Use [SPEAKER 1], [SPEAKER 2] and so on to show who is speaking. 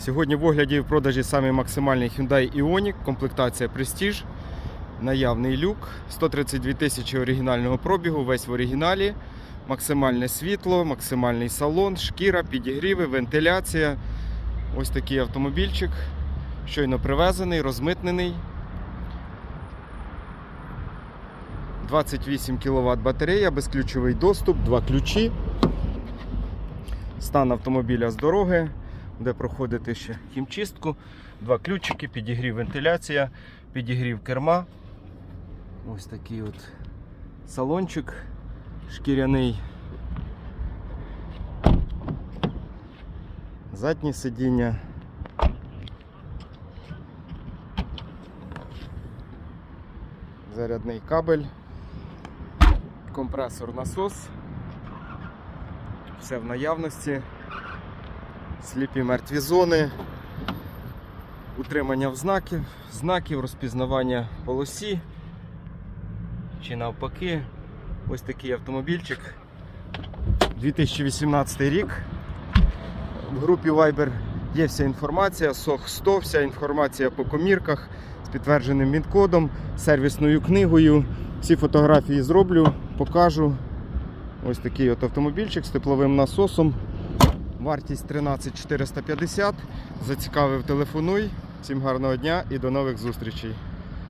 [SPEAKER 1] Сьогодні в огляді в продажі самий максимальний Hyundai Ioniq, комплектація Prestige, наявний люк, 132 тисячі оригінального пробігу, весь в оригіналі, максимальне світло, максимальний салон, шкіра, підігріви, вентиляція. Ось такий автомобільчик, щойно привезений, розмитнений. 28 кВт батарея, безключовий доступ, два ключі. Стан автомобіля з дороги, де проходити ще хімчистку, два ключики, підігрів вентиляція, підігрів керма. Ось такий от салончик шкіряний. Заднє сидіння. Зарядний кабель, компресор насос. Все в наявності. Сліпі мертві зони, утримання в знаків, знаків, розпізнавання полосі чи навпаки. Ось такий автомобільчик. 2018 рік. В групі Viber є вся інформація, SOH 100, вся інформація по комірках з підтвердженим він-кодом, сервісною книгою. Всі фотографії зроблю, покажу. Ось такий от автомобільчик з тепловим насосом. Вартість 13 450. Зацікавив, телефонуй. Всім гарного дня і до нових зустрічей.